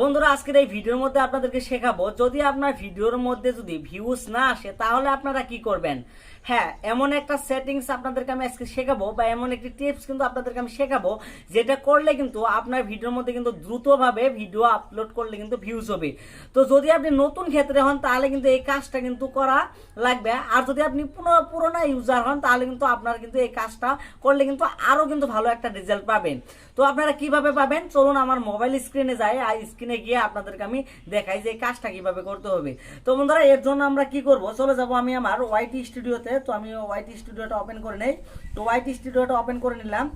বন্ধুরা, আজকের এই ভিডিওর মধ্যে আপনাদেরকে শেখাবো, যদি আপনার ভিডিওর মধ্যে যদি ভিউজ না আসে, তাহলে আপনারা কি করবেন? হ্যাঁ এমন একটা সেটিংস আপনাদেরকে আমি আজকে শেখাবো বা এমন একটি টিপস কিন্তু আপনাদেরকে আমি শেখাবো, যেটা করলে কিন্তু আপনার ভিডিওর মধ্যে কিন্তু দ্রুতভাবে ভিডিও আপলোড করলে কিন্তু ভিউজ হবে। তো যদি আপনি নতুন ক্ষেত্রে হন, তাহলে কিন্তু এই কাজটা কিন্তু করা লাগবে। আর যদি আপনি পুরো- পুরোনো ইউজার হন, তাহলে কিন্তু আপনার কিন্তু এই কাজটা করলে কিন্তু আরও কিন্তু ভালো একটা রেজাল্ট পাবেন। তো আপনারা কীভাবে পাবেন? চলুন আমার মোবাইল স্ক্রিনে যায় আর স্ক্রিনে গিয়ে আপনাদেরকে আমি দেখাই যে কাজটা কীভাবে করতে হবে। তো বন্ধুরা, এর জন্য আমরা কি করব? চলে যাব আমি আমার ওয়াইটি স্টুডিওতে তো আমি ওয়াইটি স্টুডিওটা ওপেন করে নেই। তো ওয়াইটি স্টুডিওটা ওপেন করে নিলাম।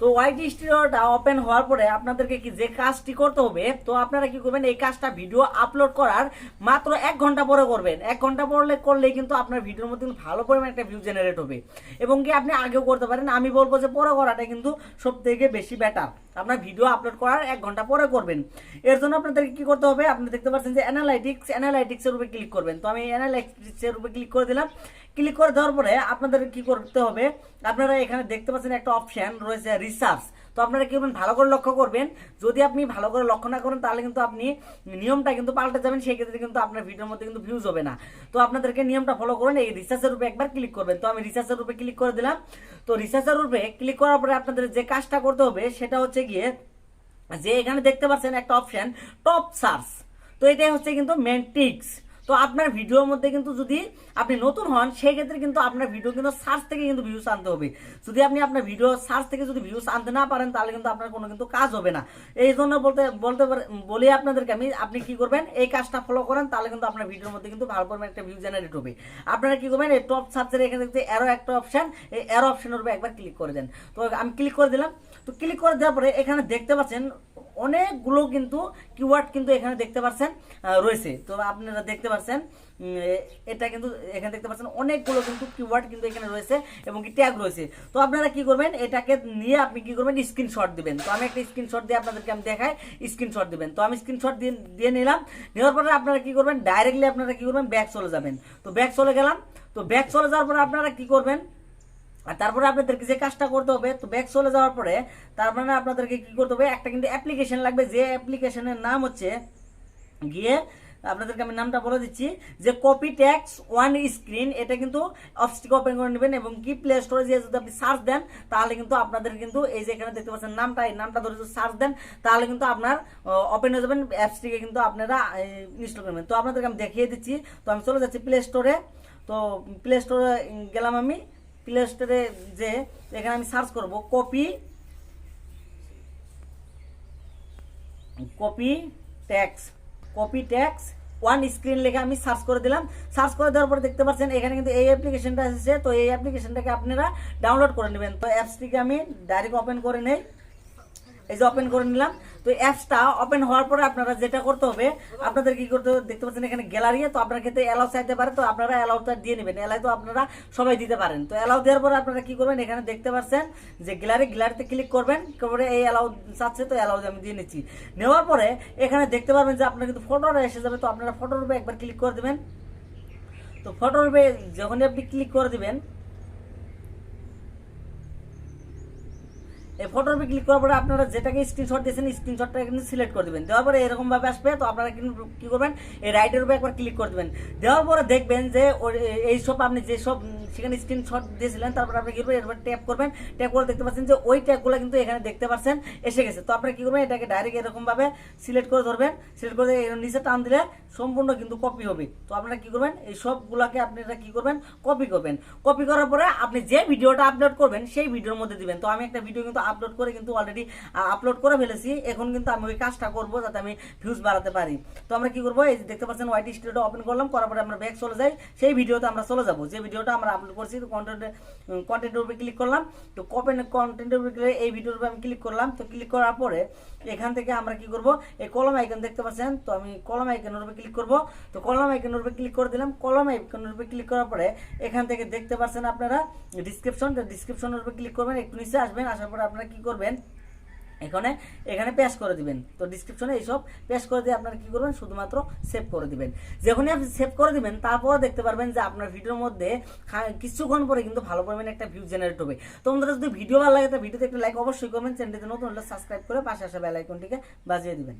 তো ওয়াইটি স্টুডিওটা ওপেন হওয়ার পরে আপনাদেরকে কি যে কাজটি করতে হবে, তো আপনারা কি করবেন, এই কাজটা ভিডিও আপলোড করার মাত্র এক ঘণ্টা পরে করবেন। এক ঘণ্টা পরে করলে কিন্তু আপনার ভিডিওর মধ্যে ভালো পরিমাণ একটা ভিউ জেনারেট হবে। এবং কি আপনি আগেও করতে পারেন, আমি বলব যে পরে করাটা কিন্তু সব থেকে বেশি বেটার আপনার ভিডিও আপলোড করার এক ঘণ্টা পরে করবেন। এর জন্য আপনাদেরকে কি করতে হবে? আপনি দেখতে পাচ্ছেন যে অ্যানালাইটিক্স অ্যানালাইটিক্স এর উপরে ক্লিক করবেন। তো আমি অ্যানালাইটিক্স এর উপরে ক্লিক করে দিলাম। ক্লিক করে দেওয়ার পরে আপনাদের কি করতে হবে? আপনারা এখানে দেখতে পাচ্ছেন একটা অপশন রয়েছে রিসার্চ তো আপনারা কি করবেন? ভালো করে লক্ষ্য করবেন। যদি আপনি ভালো করে লক্ষ্য না করেন, তাহলে কিন্তু আপনি নিয়মটা কিন্তু পাল্টে যাবেন। সেই ক্ষেত্রে কিন্তু আপনার ভিডিওর মধ্যে কিন্তু ভিউজ হবে না। তো আপনাদেরকে নিয়মটা ফলো করেন। এই রিসার্চের উপরে একবার ক্লিক করবেন। তো আমি রিসার্চের উপরে ক্লিক করে দিলাম। তো রিসার্চের উপরে ক্লিক করার পরে আপনাদের যে কাজটা করতে হবে, সেটা হচ্ছে গিয়ে যে এখানে দেখতে পাচ্ছেন একটা অপশন টপ সার্চ তো এটাই হচ্ছে কিন্তু মেন টিক্স তো আপনার ভিডিওর মধ্যে কিন্তু যদি আপনি নতুন হন সেই ক্ষেত্রে কিন্তু আপনার ভিডিও কিন্তু সার্চ থেকে কিন্তু ভিউস আনতে হবে। যদি আপনি আপনার ভিডিও সার্চ থেকে যদি ভিউস আনতে না পারেন, তাহলে কিন্তু আপনার কোনো কিন্তু কাজ হবে না। এই জন্য বলতে বলতে বলি আপনাদেরকে আমি, আপনি কি করবেন, এই কাজটা ফলো করেন, তাহলে কিন্তু আপনার ভিডিওর মধ্যে কিন্তু ভালো পরিমাণ একটা ভিউ জেনারেট হবে। আপনারা কি করবেন, এই টপ সার্চের এখানে দেখতে এরো একটা অপশন এই এরো অপশনের উপরে একবার ক্লিক করে দেন। তো আমি ক্লিক করে দিলাম। তো ক্লিক করে দেওয়ার পরে এখানে দেখতে পাচ্ছেন, অনেকগুলো কিন্তু কিওয়ার্ড কিন্তু এখানে দেখতে পাচ্ছেন রয়েছে। তো আপনারা দেখতে এ- এটা কিন্তু এখানে দেখতে পাচ্ছেন, অনেকগুলো কিন্তু কিওয়ার্ড কিন্তু এখানে রয়েছে এবং কি ট্যাগ রয়েছে। তো আপনারা কি করবেন, এটাকে নিয়ে আপনি কি করবেন স্ক্রিনশট দিবেন। তো আমি একটা স্ক্রিনশট দিয়ে আপনাদেরকে আমি দেখাই স্ক্রিনশট দিবেন। তো আমি স্ক্রিনশট দিয়ে নিলাম, নেওয়ার পরে আপনারা কি করবেন ডাইরেক্টলি আপনারা কি করবেন চলে যাবেন। তো চলে গেলাম, তো ব্যাক চলে যাওয়ার পরে আপনারা কি করবেন, আর তারপরে আপনাদেরকে যে কাজটা করতে হবে, তো ব্যাক চলে যাওয়ার পরে তারপরে আপনাদেরকে কি করতে হবে, একটা কিন্তু অ্যাপ্লিকেশন লাগবে, যে অ্যাপ্লিকেশনের নাম হচ্ছে গিয়ে আপনাদেরকে আমি নামটা বলে দিচ্ছি যে কপি ট্যাক্স ওয়ান স্ক্রিন এটা কিন্তু অফস্টিক ওপেন করে নেবেন এবং কি প্লে স্টোরে যদি আপনি সার্চ দেন, তাহলে কিন্তু আপনাদের কিন্তু এই যে এখানে দেখতে পাচ্ছেন নামটা, এই নামটা ধরে যদি সার্চ দেন, তাহলে কিন্তু আপনার ওপেন হয়ে যাবেন, অ্যাপসটিকে কিন্তু আপনারা ইনস্টল করবেন তো আপনাদেরকে আমি দেখিয়ে দিচ্ছি। তো আমি চলে যাচ্ছি প্লে স্টোরে তো প্লে স্টোরে গেলাম আমি। প্লে স্টোরে যে এখানে আমি সার্চ করব copy copy text copy text one screen লেখে আমি সার্চ করে দিলাম। সার্চ করে দেওয়ার পর দেখতে পাচ্ছেন এখানে কিন্তু এই অ্যাপ্লিকেশনটা এসেছে। তো এই অ্যাপ্লিকেশনটাকে আপনারা ডাউনলোড করে নেবেন। তো অ্যাপসটিকে আমি ডাইরেক্ট ওপেন করে নেই। এই যে ওপেন করে নিলাম। তো অ্যাপসটা ওপেন হওয়ার পরে আপনারা যেটা করতে হবে, আপনাদের কি করতে দেখতে পাচ্ছেন এখানে গ্যালারি তো আপনার ক্ষেত্রে অ্যালাউ চাইতে পারে তো আপনারা অ্যালাউটা দিয়ে নেবেন। অ্যালাউ তো আপনারা সবাই দিতে পারেন। তো অ্যালাউ দেওয়ার পরে আপনারা কি করবেন, এখানে দেখতে পাচ্ছেন যে গ্যালারি গ্যালারিতে ক্লিক করবেন, করে এই অ্যালাউ চাচ্ছে, তো অ্যালাউ আমি দিয়ে নিচ্ছি। নেওয়ার পরে এখানে দেখতে পারবেন যে আপনার কিন্তু ফটোটা এসে যাবে, তো আপনারা ফটোর উপরে একবার ক্লিক করে দেবেন। তো ফটোর উপরে যখনই আপনি ক্লিক করে দিবেন এই ফটোর উপরে ক্লিক করার পরে আপনারা যেটাকে স্ক্রিনশট দিয়েছেন স্ক্রিনশটটা কিন্তু সিলেক্ট করে দেবেন। দেওয়ার পরে এরকমভাবে আসবে তো আপনারা কিন্তু কী করবেন? এই রাইটের উপরে একবার ক্লিক করে দেবেন। দেওয়ার পরে দেখবেন যে ওর এই সব আপনি যে সব উম, সেখানে স্ক্রিনশট দিয়েছিলেন তারপর আপনি কি করবেন, এরপর ট্যাপ করবেন ট্যাপ করে দেখতে পাচ্ছেন যে ওই ট্যাপগুলো কিন্তু এখানে দেখতে পাচ্ছেন, এসে গেছে। তো আপনি কি করবেন, এটাকে ডাইরেক্ট এরকমভাবে সিলেক্ট করে ধরবেন সিলেক্ট করে নিচে টান দিলে সম্পূর্ণ কিন্তু কপি হবে। তো আপনারা কি করবেন, এই সবগুলোকে আপনি এটা কি করবেন কপি করবেন। কপি করার পরে আপনি যে ভিডিওটা আপলোড করবেন, সেই ভিডিওর মধ্যে দিবেন। তো আমি একটা ভিডিও কিন্তু আপলোড করে কিন্তু অলরেডি আপলোড করে ফেলেছি। এখন কিন্তু আমি ওই কাজটা করব যাতে আমি ভিউজ বাড়াতে পারি। তো আমরা কি করব, এই দেখতে পাচ্ছেন ওয়াইটি স্টুডিওটা ওপেন করলাম, করার পরে আমরা ব্যাক চলে যাই। সেই ভিডিওতে আমরা চলে যাব। যে ভিডিওটা আমরা আপলোড করছি, তো কন্টেন্ট কন্টেন্টের উপরে ক্লিক করলাম। তো কপেন কন্টেন্টের উপরে এই ভিডিওর উপরে আমি ক্লিক করলাম। তো ক্লিক করার পরে এখান থেকে আমরা কি করব? এই কলম আইকন দেখতে পাচ্ছেন? তো আমি কলম আইকনের উপরে ক্লিক করব। তো কলম আইকনের উপরে ক্লিক করে দিলাম। কলম আইকনের উপরে ক্লিক করার পরে এখান থেকে দেখতে পাচ্ছেন আপনারা ডিসক্রিপশন ডিসক্রিপশনের উপরে ক্লিক করবেন, একটু নিচে আসবেন। আসার পরে আপনারা কি করবেন? এখানে এখানে পেশ করে দিবেন। তো ডিসক্রিপশনে এইসব পেশ করে দিয়ে আপনারা কি করবেন? শুধুমাত্র সেভ করে দিবেন। যখনই আপনি সেভ করে দিবেন, তারপর দেখতে পারবেন যে আপনার ভিডিওর মধ্যে কিছুক্ষণ পরে কিন্তু ভালো পরিমাণে একটা ভিউ জেনারেট হবে। তো আমাদের যদি ভিডিও ভালো লাগে, তো ভিডিওতে একটা লাইক অবশ্যই করবেন। চ্যানেলটিতে নতুন হলে সাবস্ক্রাইব করে পাশে আসা বেল আইকনটিকে বাজিয়ে দিবেন।